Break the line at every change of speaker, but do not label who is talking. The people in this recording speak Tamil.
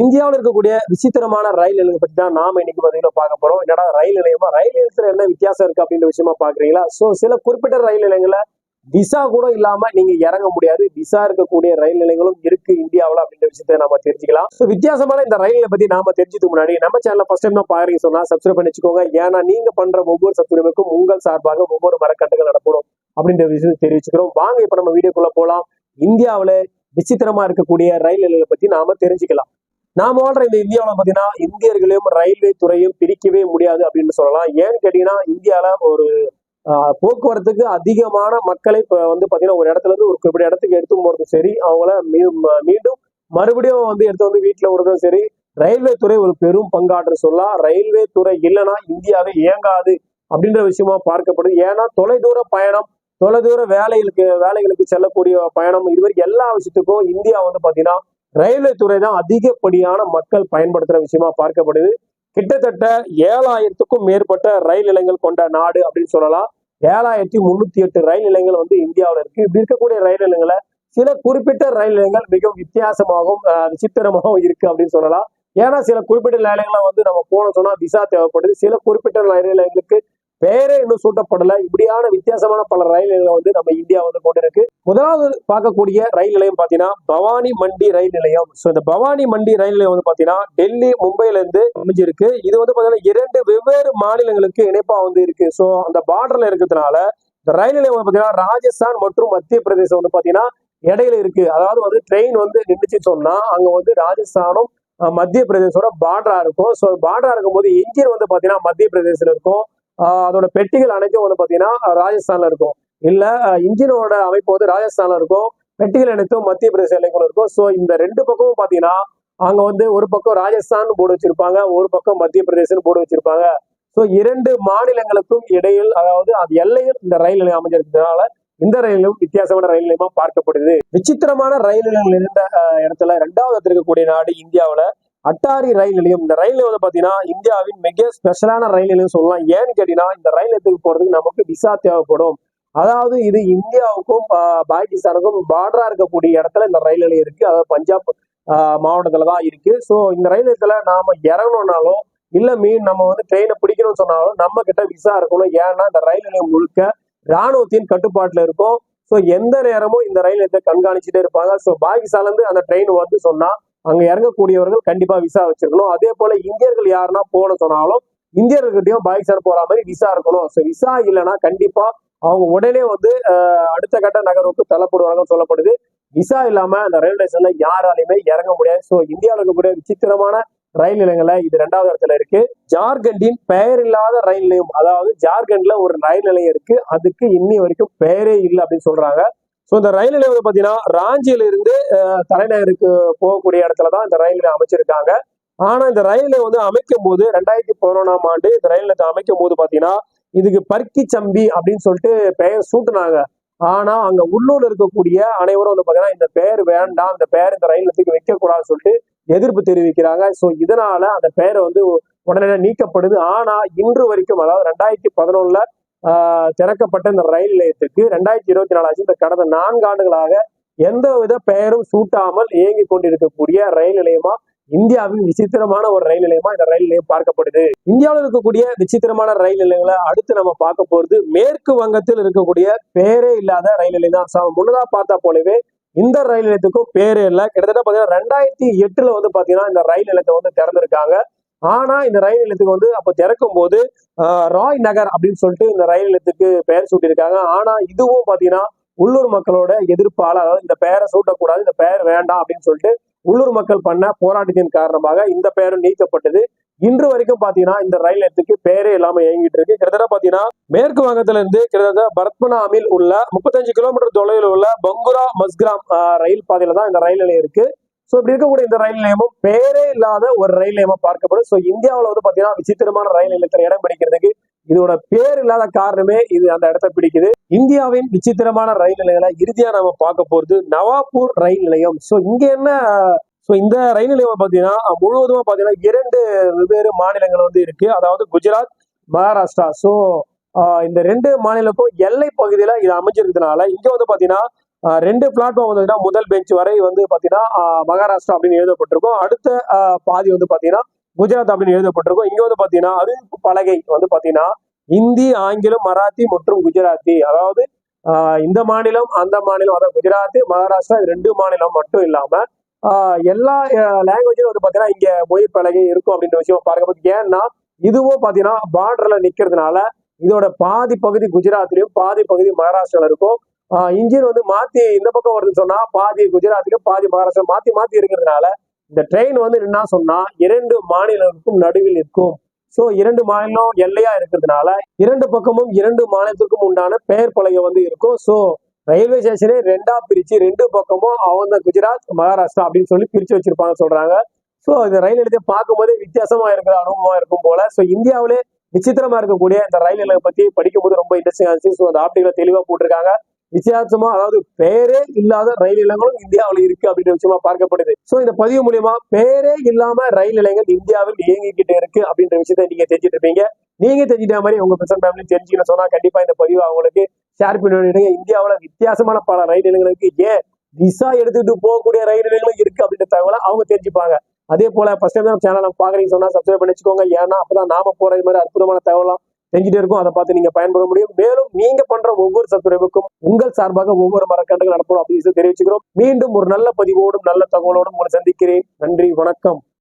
இந்தியாவில் இருக்கக்கூடிய விசித்திரமான ரயில் நிலையம் பத்தி தான் நாம இன்னைக்கு பதிவில் பார்க்க போறோம். என்னடா ரயில் நிலையமா? ரயில் நிலையத்துல என்ன வித்தியாசம் இருக்கு அப்படின்ற விஷயமா பாக்குறீங்களா ஸோ சில குறிப்பிட்ட ரயில் நிலையங்களை விசா கூட இல்லாம நீங்க இறங்க முடியாது. விசா இருக்கக்கூடிய ரயில் நிலையங்களும் இருக்கு இந்தியாவில் அப்படின்ற விஷயத்த நாம தெரிஞ்சுக்கலாம். ஸோ வித்தியாசமான இந்த ரயிலை பத்தி நாம தெரிஞ்சதுக்கு முன்னாடி நம்ம சேனல்ல ஃபர்ஸ்ட் டைம் தான் பாருங்க சொன்னா சப்ஸ்கிரைப் பண்ணி வச்சுக்கோங்க ஏன்னா நீங்க பண்ற ஒவ்வொரு சப்ஸ்கிரைபுக்கும் உங்கள் சார்பாக ஒவ்வொரு மரக்கட்டுகள் நடப்படும் அப்படின்ற விஷயத்தை தெரிவிச்சுக்கிறோம். வாங்க இப்ப நம்ம வீடியோக்குள்ள போலாம். இந்தியாவுல விசித்திரமா இருக்கக்கூடிய ரயில் நிலையங்களை பத்தி நாம தெரிஞ்சுக்கலாம். நாம வாழ்ற இந்த இந்தியாவில் பார்த்தீங்கன்னா இந்தியர்களையும் ரயில்வே துறையும் பிரிக்கவே முடியாது அப்படின்னு சொல்லலாம். ஏன்னு கேட்டீங்கன்னா இந்தியாவில் ஒரு ஆஹ், போக்குவரத்துக்கு அதிகமான மக்களை இப்ப வந்து பாத்தீங்கன்னா ஒரு இடத்துல இருந்து ஒரு குறிப்பிட்ட இடத்துக்கு எடுத்து போகிறதும் சரி அவங்கள மீ- மீண்டும் மறுபடியும் வந்து எடுத்து வந்து வீட்டுல விடுறதும் சரி ரயில்வே துறை ஒரு பெரும் பங்காற்று சொல்லலாம். ரயில்வே துறை இல்லைன்னா இந்தியாவே இயங்காது அப்படின்ற விஷயமா பார்க்கப்படுது. ஏன்னா தொலைதூர பயணம் தொலைதூர வேலைகளுக்கு வேலைகளுக்கு செல்லக்கூடிய பயணம் இதுவரை எல்லா விஷயத்துக்கும் இந்தியா வந்து பாத்தீங்கன்னா ரயில்வே துறை தான் அதிகப்படியான மக்கள் பயன்படுத்துகிற விஷயமா பார்க்கப்படுது. கிட்டத்தட்ட ஏழாயிரத்துக்கும் மேற்பட்ட ரயில் நிலையங்கள் கொண்ட நாடு அப்படின்னு சொல்லலாம். ஏழாயிரத்தி முன்னூத்தி எட்டு ரயில் நிலையங்கள் வந்து இந்தியாவில் இருக்கு. இப்படி இருக்கக்கூடிய ரயில் நிலையங்களை சில குறிப்பிட்ட ரயில் நிலையங்கள் மிகவும் வித்தியாசமாகவும் விசித்திரமாகவும் இருக்கு அப்படின்னு சொல்லலாம். ஏன்னா சில குறிப்பிட்ட நிலையங்களை வந்து நம்ம போன சொன்னா விசா தேவைப்படுது. சில குறிப்பிட்ட ரயில் நிலையங்களுக்கு பேரே இன்னும் சூட்டப்படல. இப்படியான வித்தியாசமான பல ரயில் நிலையங்களை வந்து நம்ம இந்தியா வந்து கொண்டிருக்கு. முதலாவது பார்க்கக்கூடிய ரயில் நிலையம் பாத்தீங்கன்னா பவானி மண்டி ரயில் நிலையம். ஸோ இந்த பவானி மண்டி ரயில் நிலையம் வந்து பாத்தீங்கன்னா டெல்லி மும்பைல இருந்து அமைஞ்சிருக்கு. இது வந்து பாத்தீங்கன்னா இரண்டு வெவ்வேறு மாநிலங்களுக்கு இணைப்பா வந்து இருக்கு. ஸோ அந்த பார்டர்ல இருக்கிறதுனால இந்த ரயில் நிலையம் வந்து பாத்தீங்கன்னா ராஜஸ்தான் மற்றும் மத்திய பிரதேசம் வந்து பாத்தீங்கன்னா இடையில இருக்கு. அதாவது வந்து ட்ரெயின் வந்து நின்றுச்சு சொன்னா அங்க வந்து ராஜஸ்தானும் மத்திய பிரதேசோட பார்டரா இருக்கும். ஸோ பார்டரா இருக்கும்போது இன்ஜின் வந்து பாத்தீங்கன்னா மத்திய பிரதேசத்துல இருக்கும். அதோட பெட்டிகள் அனைத்தும் வந்து பார்த்தீங்கன்னா ராஜஸ்தான்ல இருக்கும். இல்ல இன்ஜினோட அமைப்பு வந்து ராஜஸ்தான்ல இருக்கும். பெட்டிகள் அனைத்தும் மத்திய பிரதேச எல்லைக்குள்ள இருக்கும். ஸோ இந்த ரெண்டு பக்கமும் பார்த்தீங்கன்னா அங்க வந்து ஒரு பக்கம் ராஜஸ்தான் போர்டு வச்சிருப்பாங்க ஒரு பக்கம் மத்திய பிரதேசம் போர்டு வச்சிருப்பாங்க. ஸோ இரண்டு மாநிலங்களுக்கும் இடையில் அதாவது அது எல்லையில் இந்த ரயில் நிலையம் அமைஞ்சிருக்கிறதுனால இந்த ரயிலும் வித்தியாசமான ரயில் நிலையமா பார்க்கப்படுது. விசித்திரமான ரயில் நிலையங்கள் இருந்த இடத்துல ரெண்டாவது இருக்கக்கூடிய நாடு இந்தியாவுல அட்டாரி ரயில் நிலையம். இந்த ரயில் நிலையம் வந்து இந்தியாவின் மிக ஸ்பெஷலான ரயில் நிலையம் சொல்லலாம். ஏன்னு கேட்டீங்கன்னா இந்த ரயில் நிலையத்துக்கு போறதுக்கு நமக்கு விசா தேவைப்படும். அதாவது இது இந்தியாவுக்கும் பாகிஸ்தானுக்கும் பார்டரா இருக்கக்கூடிய இடத்துல இந்த ரயில் நிலையம் இருக்கு. அதாவது பஞ்சாப் மாவட்டத்தில் மாவட்டத்துல தான் இருக்கு. ஸோ இந்த ரயில் நிலையத்துல நாம இறங்கணும்னாலும் இல்ல மீன் நம்ம வந்து ட்ரெயினை பிடிக்கணும்னு சொன்னாலும் நம்ம கிட்ட விசா இருக்கணும். ஏன்னா இந்த ரயில் நிலையம் முழுக்க ராணுவத்தின் கட்டுப்பாட்டுல இருக்கும். ஸோ எந்த நேரமும் இந்த ரயில் நிலையத்தை கண்காணிச்சுட்டே இருப்பாங்க. ஸோ பாகிஸ்தான்ல இருந்து அந்த ட்ரெயின் வந்து சொன்னா அங்க இறங்கக்கூடியவர்கள் கண்டிப்பா விசா வச்சிருக்கணும். அதே போல இந்தியர்கள் யாருன்னா போன சொன்னாலும் இந்தியர்கள்கிட்டயும் சார் போற மாதிரி விசா இருக்கணும். ஸோ விசா இல்லைன்னா கண்டிப்பா அவங்க உடனே வந்து அடுத்த கட்ட நகர்வுக்கு தள்ளப்படுவாங்கன்னு சொல்லப்படுது. விசா இல்லாம அந்த ரயில்வே ஸ்டேஷன்ல யாராலையுமே இறங்க முடியாது. ஸோ இந்தியாவில் இருக்கக்கூடிய விசித்திரமான ரயில் நிலையங்கள்ல இது ரெண்டாவது இடத்துல இருக்கு. ஜார்க்கண்டின் பெயர் இல்லாத ரயில் நிலையம் அதாவது ஜார்க்கண்ட்ல ஒரு ரயில் நிலையம் இருக்கு. அதுக்கு இன்னி வரைக்கும் பெயரே இல்லை அப்படின்னு சொல்றாங்க. ஸோ இந்த ரயில் நிலையம் வந்து பார்த்தீங்கன்னா ராஞ்சியிலிருந்து தலைநகருக்கு போகக்கூடிய இடத்துல தான் இந்த ரயில் நிலையம் அமைச்சிருக்காங்க. ஆனால் இந்த ரயில் நிலையம் வந்து அமைக்கும் போது ரெண்டாயிரத்தி பதினொன்றாம் ஆண்டு இந்த ரயில் நிலையத்தை அமைக்கும் போது பார்த்தீங்கன்னா இதுக்கு பர்க்கி சம்பி அப்படின்னு சொல்லிட்டு பெயர் சூட்டினாங்க. ஆனால் அங்கே உள்ளூர்ல இருக்கக்கூடிய அனைவரும் வந்து பார்த்தீங்கன்னா இந்த பெயர் வேண்டாம் இந்த பெயர் இந்த ரயில் நிலையத்துக்கு வைக்கக்கூடாதுன்னு சொல்லிட்டு எதிர்ப்பு தெரிவிக்கிறாங்க. ஸோ இதனால அந்த பெயரை வந்து உடனே நீக்கப்படுது. ஆனால் இன்று வரைக்கும் அதாவது ரெண்டாயிரத்தி பதினொன்னுல திறக்கப்பட்ட இந்த ரயில் நிலையத்துக்கு ரெண்டாயிரத்தி இருபத்தி நாலாச்சு இந்த கடந்த நான்கு ஆண்டுகளாக எந்த வித பெயரும் சூட்டாமல் இயங்கி கொண்டிருக்கக்கூடிய ரயில் நிலையமா? இந்தியாவின் விசித்திரமான ஒரு ரயில் நிலையமா இந்த ரயில் நிலையம் பார்க்கப்படுது. இந்தியாவில் இருக்கக்கூடிய விசித்திரமான ரயில் நிலையங்களை அடுத்து நம்ம பார்க்க போறது மேற்கு வங்கத்தில் இருக்கக்கூடிய பேரே இல்லாத ரயில் நிலையம் தான் சா- முன்னதா பார்த்தா போலவே இந்த ரயில் நிலையத்துக்கும் பேரே இல்லை. கிட்டத்தட்ட பாத்தீங்கன்னா ரெண்டாயிரத்தி எட்டுல வந்து பாத்தீங்கன்னா இந்த ரயில் நிலையத்தை வந்து திறந்திருக்காங்க. ஆனா இந்த ரயில் நிலையத்துக்கு வந்து அப்ப திறக்கும் போது ஆஹ், ராய் நகர் அப்படின்னு சொல்லிட்டு இந்த ரயில் நிலையத்துக்கு பெயர் சூட்டியிருக்காங்க. ஆனா இதுவும் பாத்தீங்கன்னா உள்ளூர் மக்களோட எதிர்ப்பால அதாவது இந்த பெயரை சூட்டக்கூடாது இந்த பெயர் வேண்டாம் அப்படின்னு சொல்லிட்டு உள்ளூர் மக்கள் பண்ண போராட்டத்தின் காரணமாக இந்த பெயரும் நீக்கப்பட்டது. இன்று வரைக்கும் பாத்தீங்கன்னா இந்த ரயில் நிலையத்துக்கு பெயரே இல்லாம இயங்கிட்டு இருக்கு. கிட்டத்தட்ட பாத்தீங்கன்னா மேற்கு வங்கத்துல இருந்து கிட்டத்தட்ட பரத்மனாமில் உள்ள முப்பத்தஞ்சு கிலோமீட்டர் தொலைவில் உள்ள பங்குரா மஸ்கிராம் ரயில் பாதையில தான் இந்த ரயில் நிலையம் இருக்கு. ஸோ இப்படி இருக்கக்கூடிய இந்த ரயில் நிலையமும் பேரே இல்லாத ஒரு ரயில் நிலையமா பார்க்கப்படும். ஸோ இந்தியாவில் வந்து பாத்தீங்கன்னா விசித்திரமான ரயில் நிலையத்தில் இடம் பிடிக்கிறதுக்கு இதோட பேர் இல்லாத காரணமே இது அந்த இடத்த பிடிக்குது. இந்தியாவின் விசித்திரமான ரயில் நிலையங்களை இறுதியா நம்ம பார்க்க போறது நவாப்பூர் ரயில் நிலையம். ஸோ இங்க என்ன ஸோ இந்த ரயில் நிலையம் பார்த்தீங்கன்னா முழுவதுமா பார்த்தீங்கன்னா இரண்டு வெவ்வேறு மாநிலங்கள் வந்து இருக்கு. அதாவது குஜராத் மகாராஷ்டிரா. ஸோ இந்த ரெண்டு மாநிலக்கும் எல்லை பகுதியில இது அமைஞ்சிருக்கிறதுனால இங்க வந்து பாத்தீங்கன்னா ரெண்டு பிளாட்ஃபார்ம் வந்ததுன்னா முதல் பெஞ்ச் வரை வந்து பாத்தீங்கன்னா மகாராஷ்டிரா அப்படின்னு எழுதப்பட்டிருக்கும். அடுத்த பாதி வந்து பாத்தீங்கன்னா குஜராத் அப்படின்னு எழுதப்பட்டிருக்கும். இங்க வந்து பாத்தீங்கன்னா அறிவிப்பு பலகை வந்து பாத்தீங்கன்னா இந்தி ஆங்கிலம் மராத்தி மற்றும் குஜராத்தி. அதாவது இந்த மாநிலம் அந்த மாநிலம் அதாவது குஜராத் மகாராஷ்டிரா இது ரெண்டு மாநிலம் மட்டும் இல்லாம எல்லா லாங்குவேஜும் வந்து பாத்தீங்கன்னா இங்க மொழி பலகை இருக்கும் அப்படின்ற விஷயம் பார்க்கும்போது ஏன்னா இதுவும் பாத்தீங்கன்னா பார்டர்ல நிக்கிறதுனால இதோட பாதி பகுதி குஜராத்லயும் பாதி பகுதி மகாராஷ்டிரால இருக்கும். இன்ஜின் வந்து மாத்தி இந்த பக்கம் வருதுன்னு சொன்னா பாதி குஜராத்திலும் பாதி மகாராஷ்டிரா மாத்தி மாத்தி இருக்கிறதுனால இந்த ட்ரெயின் வந்து என்ன சொன்னா இரண்டு மாநிலங்களுக்கும் நடுவில் இருக்கும் சோ இரண்டு மாநிலம் எல்லையா இருக்கிறதுனால இரண்டு பக்கமும் இரண்டு மாநிலத்திற்கும் உண்டான பெயர் பலகை வந்து இருக்கும். சோ ரயில்வே ஸ்டேஷனே ரெண்டா பிரிச்சு ரெண்டு பக்கமும் அவங்க குஜராத் மகாராஷ்டிரா அப்படின்னு சொல்லி பிரிச்சு வச்சிருப்பாங்க சொல்றாங்க. சோ இந்த ரயில் நிலையத்தை பார்க்கும்போதே வித்தியாசமா இருக்கிற அனுபவமா இருக்கும் போல. சோ இந்தியாவிலே விசித்திரமா இருக்கக்கூடிய இந்த ரயில் நிலையம் பத்தி படிக்கும் போது ரொம்ப இன்ட்ரெஸ்டிங் ஆச்சு ஸோ அந்த ஆப்டிகளை தெளிவா போட்டிருக்காங்க. வித்தியாசமா அதாவது பேரே இல்லாத ரயில் நிலையங்களும் இந்தியாவில் இருக்கு அப்படின்ற விஷயமா பார்க்கப்படுது. சோ இந்த பதிவு மூலியமா பேரே இல்லாம ரயில் நிலையங்கள் இந்தியாவில் இயங்கிக்கிட்டு இருக்கு அப்படின்ற விஷயத்த நீங்க தெரிஞ்சுட்டு இருப்பீங்க. நீங்க தெரிஞ்சிட்ட மாதிரி உங்க பிரசன் ஃபேமிலி தெரிஞ்சுக்கணும் சொன்னா கண்டிப்பா இந்த பதிவு அவங்களுக்கு ஷேர் பண்ணி இந்தியாவில் வித்தியாசமான பல ரயில் நிலையங்களுக்கு ஏன்? விசா எடுத்துக்கிட்டு போகக்கூடிய ரயில் நிலையங்களும் இருக்கு அப்படின்ற தகவலை அவங்க தெரிஞ்சுப்பாங்க. அதே போல ஃபர்ஸ்ட் டைம் தான் சேனல் பாக்குறீங்க சொன்னா சப்ஸ்கிரைப் பண்ணி வச்சுக்கோங்க ஏன்னா அப்பதான் நாம போற மாதிரி அற்புதமான தகவலாம் செஞ்சுட்டே இருக்கும். அதை பார்த்து நீங்க பயன்பட முடியும். மேலும் நீங்க பண்ற ஒவ்வொரு சப்ஸ்கிரைபுக்கும் உங்கள் சார்பாக ஒவ்வொரு மரக்கண்டுகள் நடப்போம் அப்படின்னு தெரிவிச்சுக்கிறோம். மீண்டும் ஒரு நல்ல பதிவோடும் நல்ல தகவலோடும் உங்களை சந்திக்கிறேன். நன்றி வணக்கம்.